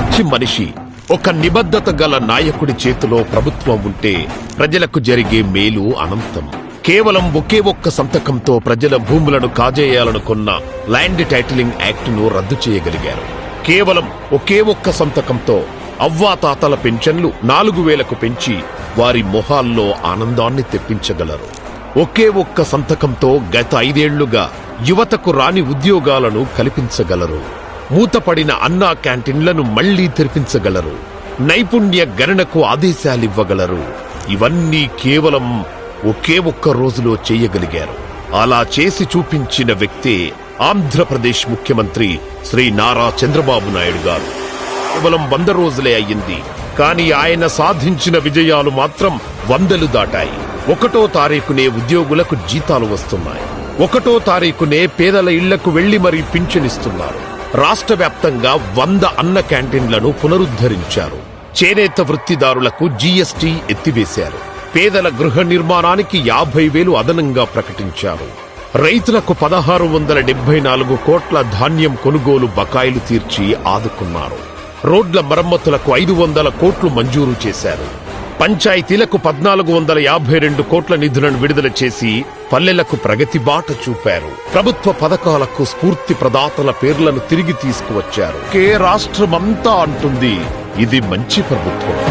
మంచి మనిషి ఒక నిబద్ధత గల నాయకుడి చేతిలో ప్రభుత్వం ఉంటే ప్రజలకు జరిగే మేలు అనంతం. కేవలం ఒకే ఒక్క సంతకంతో ప్రజల భూములను కాజేయాలనుకున్న ల్యాండ్ టైటిలింగ్ యాక్ట్ను రద్దు చేయగలిగారు. కేవలం ఒకే ఒక్క సంతకంతో అవ్వాతాతల పెన్షన్లు నాలుగు వేలకు పెంచి వారి మొహాల్లో ఆనందాన్ని తెప్పించగలరు. ఒకే ఒక్క సంతకంతో గత ఐదేళ్ళుగా యువతకు రాని ఉద్యోగాలను కల్పించగలరు. మూతపడిన అన్నా క్యాంటీన్లను మళ్ళీ తెరిపించగలరు. నైపుణ్య గణనకు ఆదేశాలివ్వగలరు. ఇవన్నీ కేవలం ఒకే ఒక్క రోజులో చేయగలిగారు. అలా చేసి చూపించిన వ్యక్తే ఆంధ్రప్రదేశ్ ముఖ్యమంత్రి శ్రీ నారా చంద్రబాబు నాయుడు గారు. కేవలం వంద రోజులే అయ్యింది. కానీ ఆయన సాధించిన విజయాలు మాత్రం వందలు దాటాయి. ఒకటో తారీఖునే ఉద్యోగులకు జీతాలు వస్తున్నాయి. ఒకటో తారీఖునే పేదల ఇళ్ళకు వెళ్ళి మరీ పింఛనిస్తున్నారు. రాష్ట్ర వ్యాప్తంగా వంద అన్న క్యాంటీన్లను పునరుద్ధరించారు. చేనేత వృత్తిదారులకు జీఎస్టీ ఎత్తివేశారు. పేదల గృహ నిర్మాణానికి యాభై వేలు అదనంగా ప్రకటించారు. రైతులకు పదహారు వందల డెబ్బై నాలుగు కోట్ల ధాన్యం కొనుగోలు బకాయిలు తీర్చి ఆదుకున్నారు. రోడ్ల మరమ్మతులకు ఐదు వందల కోట్లు మంజూరు చేశారు. పంచాయతీలకు పద్నాలుగు వందల యాభై రెండు కోట్ల నిధులను విడుదల చేసి పల్లెలకు ప్రగతి బాట చూపారు. ప్రభుత్వ పథకాలకు స్ఫూర్తి ప్రదాతల పేర్లను తిరిగి తీసుకువచ్చారు. కే రాష్ట్రమంతా అంటుంది. ఇది మంచి ప్రభుత్వం.